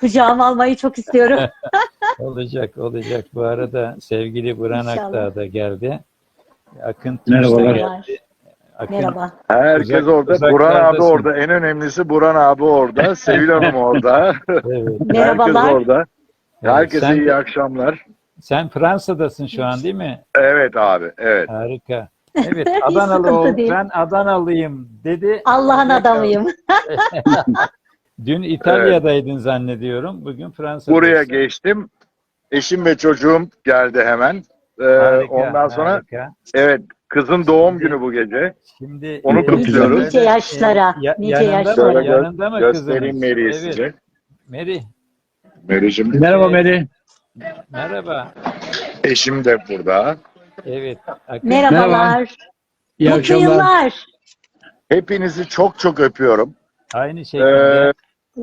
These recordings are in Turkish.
kucağıma almayı çok istiyorum. Olacak, olacak. Bu arada sevgili Buran İnşallah. Akdağ da geldi. Akın Merhabalar. geldi. Akın, Merhaba. Herkes Uzak- orada. Buran abi orada. En önemlisi Buran abi orada. Sevil Hanım orada. Evet. Merhabalar. Herkes orada. Evet, Herkese sen, iyi akşamlar. sen Fransa'dasın şu an değil mi? Evet abi. Evet. Harika. Evet, Adanalı ol, değil. ben Adanalıyım dedi. Allah'ın adamıyım. Dün İtalya'daydın zannediyorum. Bugün Fransa'da. Buraya geçtim. Eşim ve çocuğum geldi hemen. Ee, Harika, ondan sonra harika. evet kızın doğum Şimdi- günü bu gece. Şimdi Onu e, kutluyoruz. Nice yaşlara, ya- nice yanında yaşlara. Mı, yanında mı Göstereyim? Mary'i Evet. size. Mary, Mary'cim. Merhaba Meri. merhaba. Eşim de burada. Evet. Akın, Merhabalar. İyi Mutlu akşamlar. yıllar. Hepinizi çok çok öpüyorum. Aynı Ee, şekilde.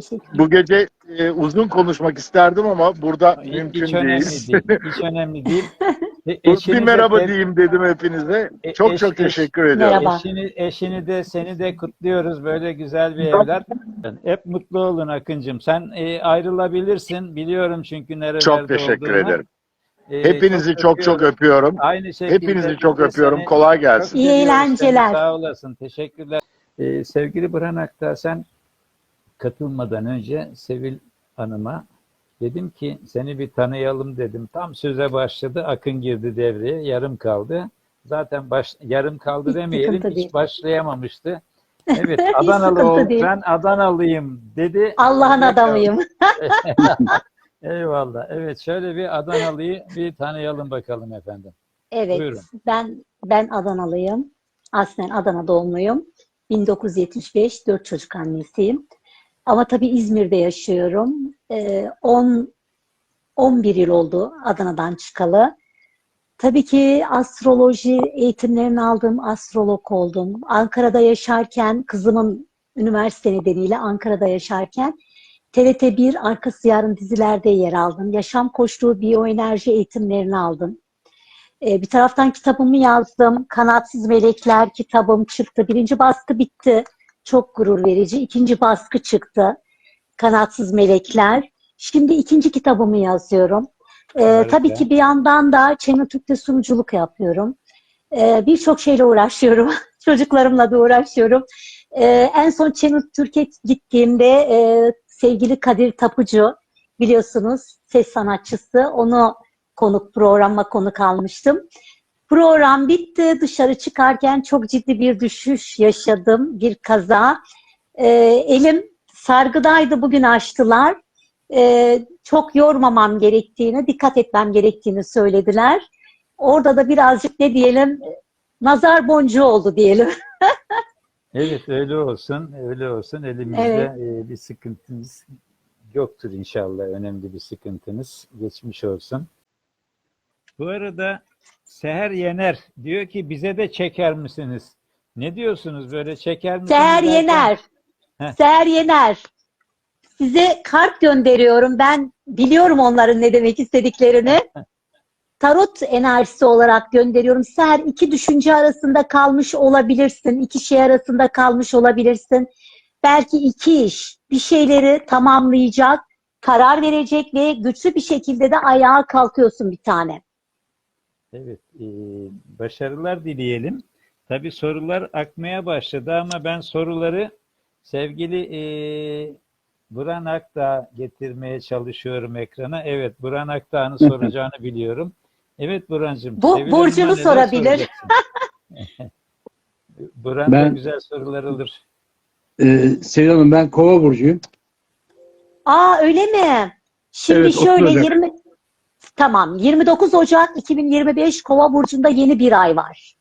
Teşekkür bu gece e, uzun konuşmak isterdim ama burada hiç, mümkün hiç önemli değil. Hiç önemli değil. E, bir de merhaba teb- diyeyim dedim hepinize. E, Çok eş- çok eş- teşekkür ediyorum. Merhaba. Eşini, eşini de seni de kutluyoruz. Böyle güzel bir evlat. Hep mutlu olun Akıncığım. Sen e, ayrılabilirsin. Biliyorum çünkü nerelerde Çok teşekkür olduğunu. ederim. E, Hepinizi çok çok öpüyorum. öpüyorum. Aynı şekilde. Hepinizi çok de öpüyorum. seni Kolay çok gelsin. İyi eğlenceler. seni. Sağ olasın. Teşekkürler. Ee, sevgili Burhan Akta sen katılmadan önce Sevil Hanım'a dedim ki seni bir tanıyalım dedim. Tam söze başladı. Akın girdi devreye. Yarım kaldı. Zaten baş, yarım kaldı Hiç demeyelim. sıkıntı değil. Hiç başlayamamıştı. Evet Hiç Adanalı ol. değil. Ben Adanalıyım dedi. Allah'ın adamıyım. Eyvallah. Evet şöyle bir Adanalıyı bir tanıyalım bakalım efendim. Evet, Buyurun. ben ben Adanalıyım. Aslen Adana doğumluyum. 1975, dört çocuk annesiyim. Ama tabii İzmir'de yaşıyorum. Ee, 10 11 yıl oldu Adana'dan çıkalı. Tabii ki astroloji eğitimlerini aldım, astrolog oldum. Ankara'da yaşarken, kızımın üniversite nedeniyle Ankara'da yaşarken TRT1 Arkası Yarın dizilerde yer aldım. Yaşam koçluğu biyoenerji eğitimlerini aldım. Ee, bir taraftan kitabımı yazdım. Kanatsız Melekler kitabım çıktı. Birinci baskı bitti. Çok gurur verici. İkinci baskı çıktı. Kanatsız Melekler. Şimdi ikinci kitabımı yazıyorum. Ee, tabii ki bir yandan da Channel Türk'te sunuculuk yapıyorum. Ee, Birçok şeyle uğraşıyorum. Çocuklarımla da uğraşıyorum. Ee, en son Channel Türkiye gittiğimde e, sevgili Kadir Tapucu biliyorsunuz ses sanatçısı. Onu konuk programa konuk almıştım. Program bitti. Dışarı çıkarken çok ciddi bir düşüş yaşadım. Bir kaza. Ee, elim sargıdaydı. Bugün açtılar. Ee, çok yormamam gerektiğini, dikkat etmem gerektiğini söylediler. Orada da birazcık ne diyelim nazar boncuğu oldu diyelim. Evet öyle olsun, öyle olsun. Elimizde Evet. e, bir sıkıntımız yoktur inşallah. Önemli bir sıkıntınız. Geçmiş olsun. Bu arada Seher Yener diyor ki bize de çeker misiniz? Ne diyorsunuz böyle çeker misiniz? Seher derken- Yener. Heh. Seher Yener. Size kart gönderiyorum. Ben biliyorum onların ne demek istediklerini. Tarot enerjisi olarak gönderiyorum. Seher iki düşünce arasında kalmış olabilirsin. iki şey arasında kalmış olabilirsin. Belki iki iş bir şeyleri tamamlayacak, karar verecek ve güçlü bir şekilde de ayağa kalkıyorsun bir tane. Evet, e, başarılar dileyelim. Tabii sorular akmaya başladı ama ben soruları sevgili e, Buran Akdağ getirmeye çalışıyorum ekrana. Evet, Buran Akdağ'ın soracağını biliyorum. Evet Burancığım. Bu- Burcu'nu sorabilir. Buran da Ben- güzel sorular alır. Ee, Sevil Hanım ben Kova burcuyum. Aa öyle mi? Şimdi Evet, 30 şöyle Ocak. 20 Tamam. 29 Ocak 2025 Kova burcunda yeni bir ay var.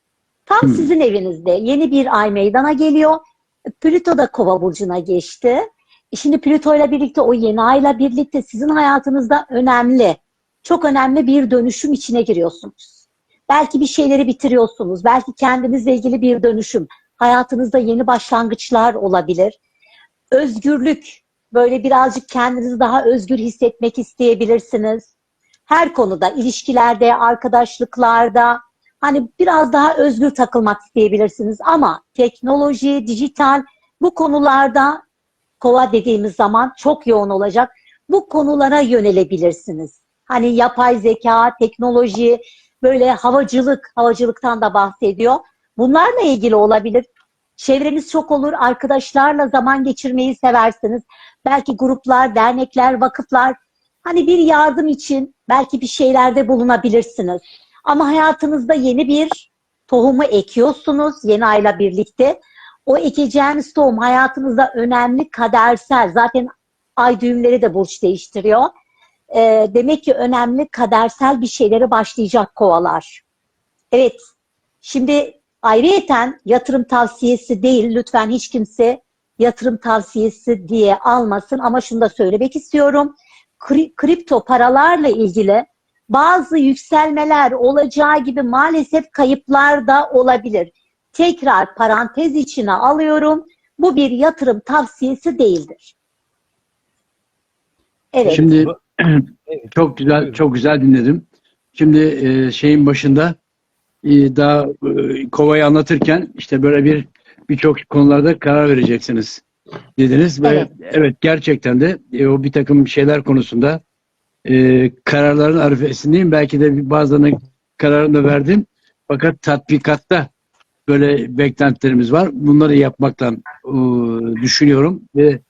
Tam Hmm. sizin evinizde yeni bir ay meydana geliyor. Plüto da Kova burcuna geçti. Şimdi Plüto ile birlikte o yeni ayla birlikte sizin hayatınızda önemli, çok önemli bir dönüşüm içine giriyorsunuz. Belki bir şeyleri bitiriyorsunuz. Belki kendinizle ilgili bir dönüşüm. Hayatınızda yeni başlangıçlar olabilir. Özgürlük, böyle birazcık kendinizi daha özgür hissetmek isteyebilirsiniz. Her konuda, ilişkilerde, arkadaşlıklarda, hani biraz daha özgür takılmak isteyebilirsiniz. Ama teknoloji, dijital bu konularda kova dediğimiz zaman çok yoğun olacak. bu konulara yönelebilirsiniz. Hani yapay zeka, teknoloji, böyle havacılık, havacılıktan da bahsediyor. Bunlarla ilgili olabilir. Çevreniz çok olur, arkadaşlarla zaman geçirmeyi seversiniz. Belki gruplar, dernekler, vakıflar, hani bir yardım için belki bir şeylerde bulunabilirsiniz. Ama hayatınızda yeni bir tohumu ekiyorsunuz yeni ayla birlikte. O ekeceğiniz tohum hayatınızda önemli kadersel. Zaten ay düğümleri de burç değiştiriyor. Ee, demek ki önemli kadersel bir şeylere başlayacak kovalar. Evet. Şimdi ayrıyeten yatırım tavsiyesi değil. Lütfen hiç kimse yatırım tavsiyesi diye almasın. Ama şunu da söylemek istiyorum. Kri- kripto paralarla ilgili bazı yükselmeler olacağı gibi maalesef kayıplar da olabilir. Tekrar parantez içine alıyorum. Bu bir yatırım tavsiyesi değildir. Evet. Şimdi çok güzel çok güzel dinledim. Şimdi e, şeyin başında e, daha e, kovayı anlatırken işte böyle bir birçok konularda karar vereceksiniz dediniz ve Evet. evet, gerçekten de e, o bir takım şeyler konusunda e, kararların arifesindeyim. Belki de bazılarının kararını verdim. Fakat tatbikatta böyle beklentilerimiz var. Bunları yapmaktan e, düşünüyorum ve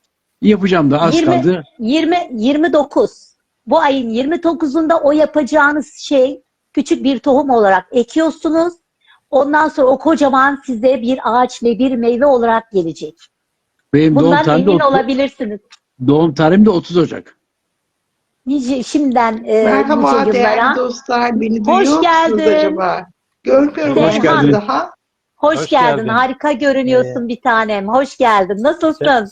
yapacağım da az 20 kaldı. 20 29. Bu ayın 29'unda o yapacağınız şey küçük bir tohum olarak ekiyorsunuz. Ondan sonra o kocaman size bir ağaç ve bir meyve olarak gelecek. Benim doğum Bundan tarihim de emin 30 olabilirsiniz. Doğum tarihim de 30 Ocak. Nice, şimdiden e, Merhaba nice değerli yıllara. dostlar. Beni Hoş musunuz geldin. acaba? Görmüyorum Hoş ama geldin. daha. Hoş, Hoş geldin. geldin. Harika görünüyorsun bir tanem. Hoş geldin. Nasılsın?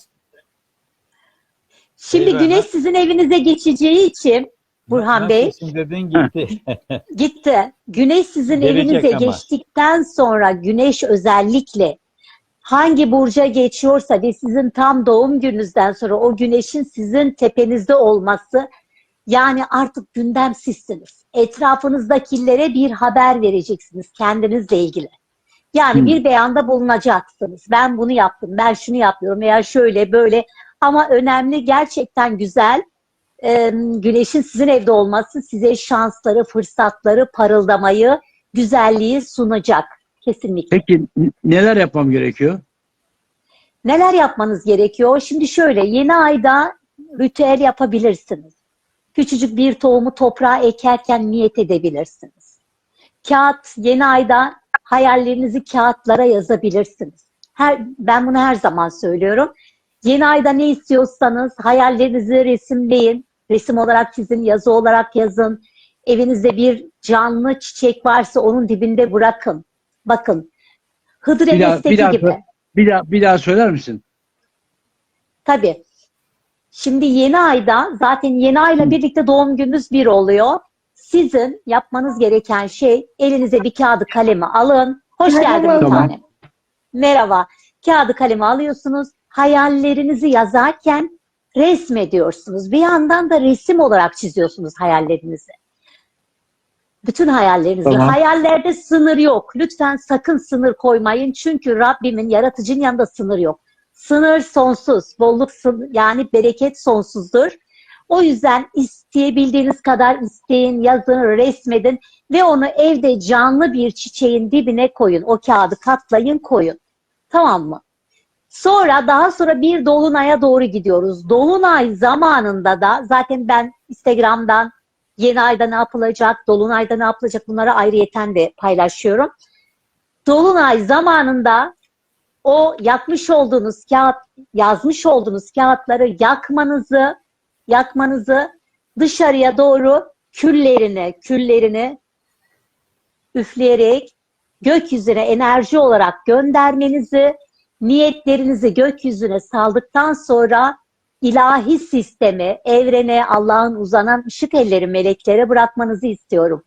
Şimdi Eyvallah. güneş sizin evinize geçeceği için Burhan Bey Nasılsın dedin gitti. gitti. Güneş sizin Gelecek evinize ama. geçtikten sonra güneş özellikle hangi burca geçiyorsa ve sizin tam doğum gününüzden sonra o güneşin sizin tepenizde olması yani artık gündem sizsiniz. Etrafınızdakilere bir haber vereceksiniz kendinizle ilgili. Yani Hmm. bir beyanda bulunacaksınız. Ben bunu yaptım, ben şunu yapıyorum veya şöyle böyle. Ama önemli gerçekten güzel e, güneşin sizin evde olması size şansları, fırsatları, parıldamayı, güzelliği sunacak. Kesinlikle. Peki neler yapmam gerekiyor? Neler yapmanız gerekiyor? Şimdi şöyle yeni ayda ritüel yapabilirsiniz. Küçücük bir tohumu toprağa ekerken niyet edebilirsiniz. Kağıt yeni ayda hayallerinizi kağıtlara yazabilirsiniz. Her, ben bunu her zaman söylüyorum. Yeni ayda ne istiyorsanız hayallerinizi resimleyin. Resim olarak çizin, yazı olarak yazın. Evinizde bir canlı çiçek varsa onun dibinde bırakın. Bakın. Hıdır Bir daha- bir daha gibi. Bir daha bir daha söyler misin? Tabii. Şimdi yeni ayda zaten yeni ayla birlikte doğum gününüz bir oluyor. Sizin yapmanız gereken şey elinize bir kağıdı kalemi alın. Hoş Merhaba. geldin bir Tamam. tanem. Merhaba. Kağıdı kalemi alıyorsunuz. Hayallerinizi yazarken resmediyorsunuz. Bir yandan da resim olarak çiziyorsunuz hayallerinizi. Bütün hayallerinizi. Tamam. Hayallerde sınır yok. Lütfen sakın sınır koymayın. Çünkü Rabbimin, yaratıcının yanında sınır yok. Sınır sonsuz. Bolluk sın- yani bereket sonsuzdur. O yüzden isteyebildiğiniz kadar isteyin, yazın, resmedin ve onu evde canlı bir çiçeğin dibine koyun. O kağıdı katlayın, koyun. Tamam mı? Sonra daha sonra bir dolunaya doğru gidiyoruz. Dolunay zamanında da zaten ben Instagram'dan yeni ayda ne yapılacak, dolunayda ne yapılacak bunları ayrıyeten de paylaşıyorum. Dolunay zamanında o yakmış olduğunuz kağıt, yazmış olduğunuz kağıtları yakmanızı, yakmanızı dışarıya doğru küllerini, küllerini üfleyerek gökyüzüne enerji olarak göndermenizi, niyetlerinizi gökyüzüne saldıktan sonra ilahi sistemi, evrene, Allah'ın uzanan ışık elleri meleklere bırakmanızı istiyorum.